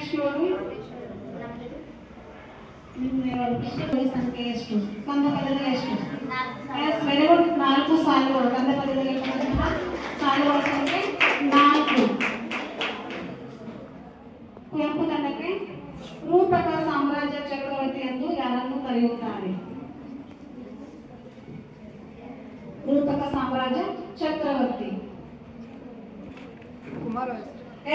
Next ನೋಡಿ ನಿಮ್ಮ ಸಂಖ್ಯೆ ಎಷ್ಟು ಕಂದ ಪದಗಳು ಎಷ್ಟು ಎಸ್ ವೆರಿ ಗುಡ್ ನಾಲ್ಕು ಸಾಲುಗಳು ಕಂದ ಪದದಲ್ಲಿ ಇರ್ತಕ್ಕಂತಹ ಸಾಲುಗಳ ಸಂಖ್ಯೆ ನಾಲ್ಕು ಕುವೆಂಪು ತಂಡಕ್ಕೆ ರೂಪಕ ಸಾಮ್ರಾಜ್ಯ ಚಕ್ರವರ್ತಿ ಎಂದು ಯಾರನ್ನು ಕರೆಯುತ್ತಾರೆ ರೂಪಕ ಸಾಮ್ರಾಜ್ಯ ಚಕ್ರವರ್ತಿ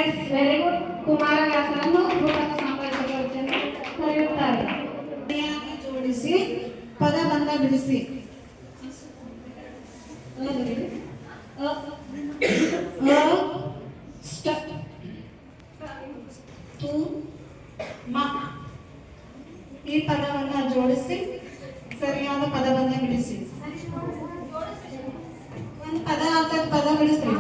ಎಸ್ ವೆರಿ ಗುಡ್ ಕುಮಾರವ್ಯಾಸರನ್ನು ರೂಪಕ ಸಾಮ್ರಾಜ್ಯ ಚಕ್ರವರ್ತಿ ಎಂದು ಕರೆಯುತ್ತಾರೆ ಜೋಡಿಸಿ ಪದಬಂಧ ಬಿಡಿಸಿ. ಈ ಪದವನ್ನ ಜೋಡಿಸಿ, ಸರಿಯಾದ ಪದವನ್ನ ಬಿಡಿಸಿ. ಒಂದು ಪದ ಆಗ್ತದ ಪದ ಬಿಡಿಸ್ರಿ.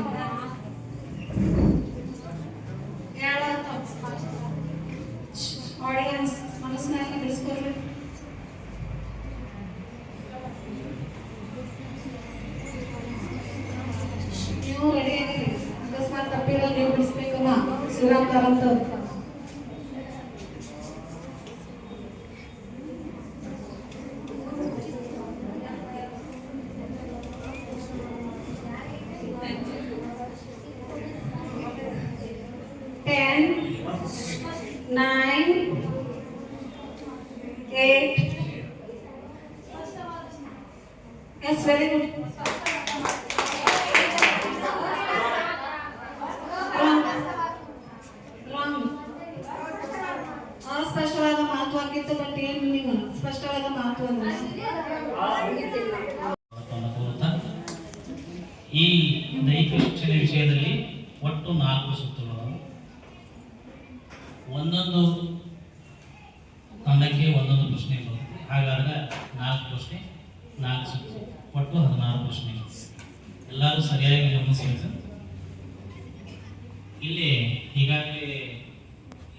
Surat 47. Nine, eight. That's very good. ಆಗಿತ್ತು ಬಟ್ ಏನು ನೀವು ಸ್ಪಷ್ಟವಾದ ಮಾತು ಈ ದೈಹಿಕ ಶಿಕ್ಷಣ ವಿಷಯದಲ್ಲಿ ಒಟ್ಟು ನಾಲ್ಕು ಸುತ್ತುಗಳು ಒಂದೊಂದು ತಂಡಕ್ಕೆ ಒಂದೊಂದು ಪ್ರಶ್ನೆ ಬರುತ್ತೆ. ಹಾಗಾದ್ರೆ ನಾಲ್ಕು ಪ್ರಶ್ನೆ, ನಾಲ್ಕು ಸುತ್ತು ಒಟ್ಟು ಹದಿನಾರು ಪ್ರಶ್ನೆಗಳು. ಎಲ್ಲರೂ ಸರಿಯಾಗಿ ಗಮನಿಸಬೇಕು ಇಲ್ಲಿ ಈಗಾಗಲೇ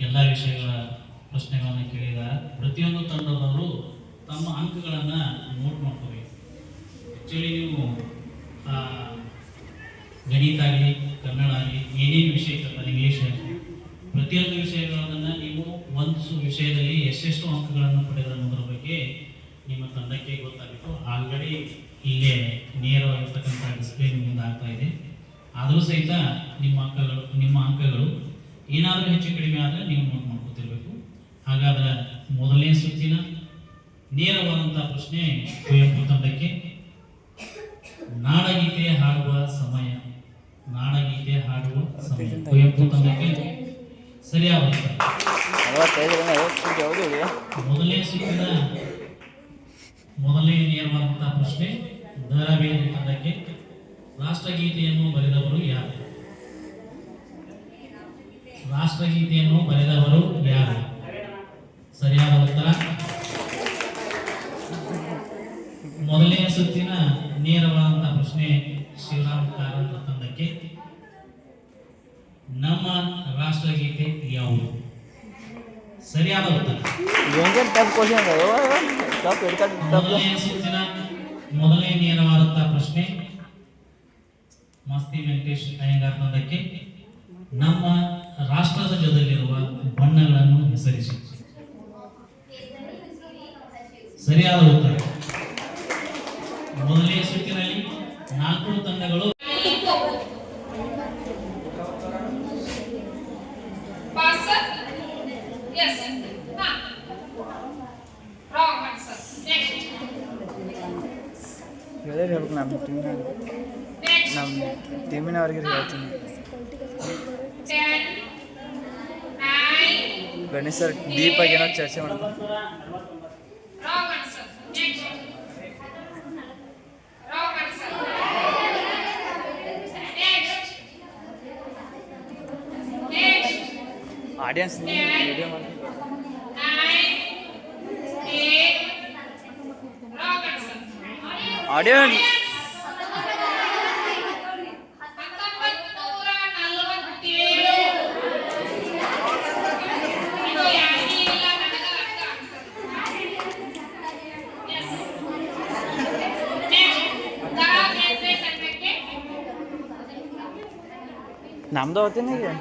ಎಲ್ಲ ವಿಷಯಗಳ ಪ್ರಶ್ನೆಗಳನ್ನು ಕೇಳಿದ್ದಾರೆ ಪ್ರತಿಯೊಂದು ತಂಡದವರು ತಮ್ಮ ಅಂಕಗಳನ್ನು ನೋಟ್ ಮಾಡ್ಕೋಬೇಕು. ಆ್ಯಕ್ಚುಲಿ ನೀವು ಗಣಿತ ಆಗಲಿ, ಕನ್ನಡ ಆಗಲಿ, ಏನೇನು ವಿಷಯ ಇರ್ತದೆ ಇಂಗ್ಲೀಷ್ ಆಗಲಿ ಪ್ರತಿಯೊಂದು ವಿಷಯಗಳನ್ನು ನೀವು ಒಂದು ವಿಷಯದಲ್ಲಿ ಎಷ್ಟೆಷ್ಟು ಅಂಕಗಳನ್ನು ಪಡೆದ ಅನ್ನೋದ್ರ ಬಗ್ಗೆ ನಿಮ್ಮ ತಂಡಕ್ಕೆ ಗೊತ್ತಾಗಿತ್ತು ಆಲ್ರೆಡಿ ಇಲ್ಲೇ ನೇರವಾಗಿರ್ತಕ್ಕಂಥ ಡಿಸ್ಪ್ಲೇ ಮುಂದೆ ಆಗ್ತಾ ಇದೆ. ಆದರೂ ಸಹಿತ ನಿಮ್ಮ ಅಂಕಗಳು ನಿಮ್ಮ ಅಂಕಗಳು ಏನಾದರೂ ಹೆಚ್ಚು ಕಡಿಮೆ ಆದರೆ ನೀವು ಹಾಗಾದ್ರೆ ಮೊದಲನೇ ಸುತ್ತಿನ ನೇರವಾದಂತಹ ಪ್ರಶ್ನೆ ಕುವೆಂಪು ತಂಡಕ್ಕೆ. ನಾಡಗೀತೆ ಹಾಡುವ ಸಮಯ. ನಾಡಗೀತೆ ಹಾಡುವ ಸಮಯ. ಕುವೆಂಪು ತಂಡಕ್ಕೆ ಇದೆಯಾ ಮೊದಲನೇ ಸುತ್ತಿನ ಮೊದಲನೇ ನೇರವಾದಂತಹ ಪ್ರಶ್ನೆ ದರಬೇರಿ ತಂಡಕ್ಕೆ. ರಾಷ್ಟ್ರಗೀತೆಯನ್ನು ಬರೆದವರು ಯಾರು? ರಾಷ್ಟ್ರಗೀತೆಯನ್ನು ಬರೆದವರು ಯಾರು? ಸರಿಯಾದ ಉತ್ತರ? ಮೊದಲನೇ ಸುತ್ತಿನ ನೇರವಾದಂತ ಪ್ರಶ್ನೆ ಶಿವರಾಮ್ ಕಾರಂತ ತಂದಕ್ಕೆ ನಮ್ಮ ರಾಷ್ಟ್ರಗೀತೆ ಯಾವುದು? ಸರಿಯಾದ ಉತ್ತರ. ಮೊದಲನೇ ಸುತ್ತಿನ ಮೊದಲನೇ ನೇರವಾದಂತಹ ಪ್ರಶ್ನೆ ಮಸ್ತಿ ವೆಂಕಟೇಶ್ ಅಯ್ಯಂಗಾರ್ ತಂದಕ್ಕೆ ನಮ್ಮ ರಾಷ್ಟ್ರಧ್ವಜದಲ್ಲಿರುವ ಬಣ್ಣಗಳನ್ನು ಹೆಸರಿಸಿ. ಸರಿಯಾದ ಉತ್ತರ. ಮೊದಲನೇ ಸುತ್ತಿನಲ್ಲಿ ನಾಲ್ಕು ತಂಡಗಳು. ಹೇಳ್ಬೇಕು ನಮ್ಮ ಟೀಮಿನ. ನಮ್ಮ ಟೀಮಿನವ್ರಿಗೆ ಹೇಳ್ತೀನಿ. ಗಣೇಶ್ ಸರ್ ಡೀಪಾಗಿ ಆಗಿ ಏನೋ ಚರ್ಚೆ ಮಾಡ್ತಾರೆ. Audience video audience 那么多真的是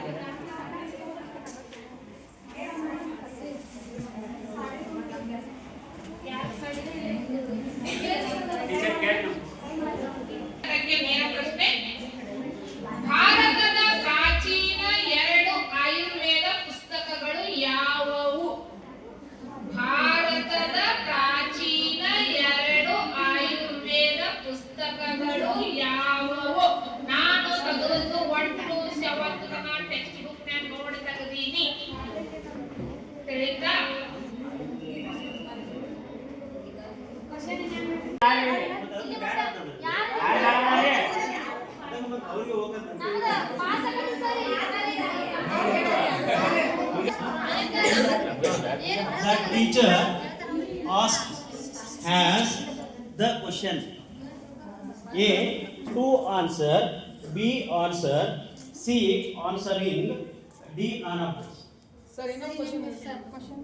The teacher asked has the question. A. To answer. B. Answer. C. Answering. D. unopposed.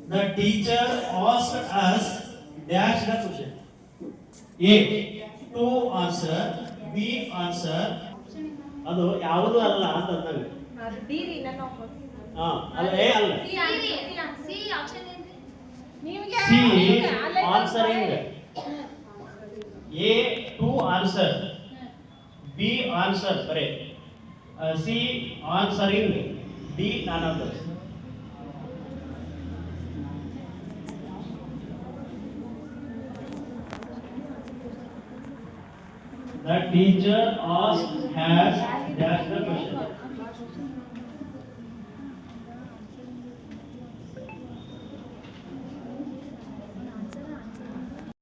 The teacher asked us dash the question. A. To answer. B. Answer. ಅದು ಯಾವುದು ಅಲ್ಲ ಅಂತ ಅಂದಂಗೆ ಹಾ ಅಲ್ಲ ಏ ಅಲ್ಲ C answering A to answer B answer ಬರೇ C answering D none of this The teacher asked has dash the question.